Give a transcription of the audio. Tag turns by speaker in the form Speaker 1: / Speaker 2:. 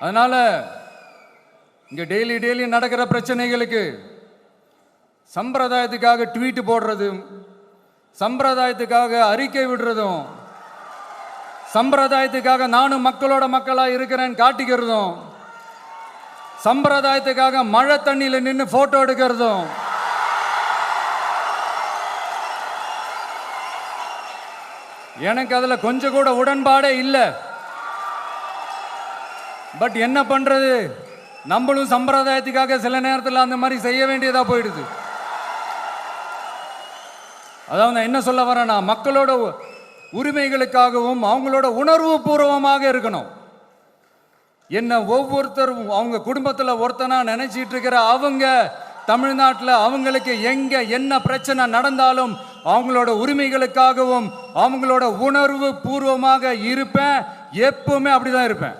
Speaker 1: அதனால இங்க daily daily நடக்கிற பிரச்சனைகளுக்கு சம்பிரதாயத்துக்காக ட்வீட் போடுறதும் சம்பிரதாயத்துக்காக அறிக்கை விடுறதும் சம்பிரதாயத்துக்காக நானும் மக்களோட மக்களா இருக்கிறேன்னு காட்டிக்கிறதும் சம்பிரதாயத்துக்காக மழை தண்ணியில் நின்று போட்டோ எடுக்கிறதும் எனக்கு அதில் கொஞ்சம் கூட உடன்பாடே இல்லை. பட் என்ன பண்ணுறது நம்மளும் சம்பிரதாயத்துக்காக சில நேரத்தில் அந்த மாதிரி செய்ய வேண்டியதாக போயிடுது. அதாவது நான் என்ன சொல்ல வரேன்னா மக்களோட உரிமைகளுக்காகவும் அவங்களோட உணர்வு பூர்வமாக இருக்கணும். என்ன ஒவ்வொருத்தரும் அவங்க குடும்பத்தில் ஒருத்தனா நினைச்சிட்டு இருக்கிற அவங்க தமிழ்நாட்டில் அவங்களுக்கு எங்க என்ன பிரச்சனை நடந்தாலும் அவங்களோட உரிமைகளுக்காகவும் அவங்களோட உணர்வு பூர்வமாக இருப்பேன். எப்பவுமே அப்படிதான் இருப்பேன்.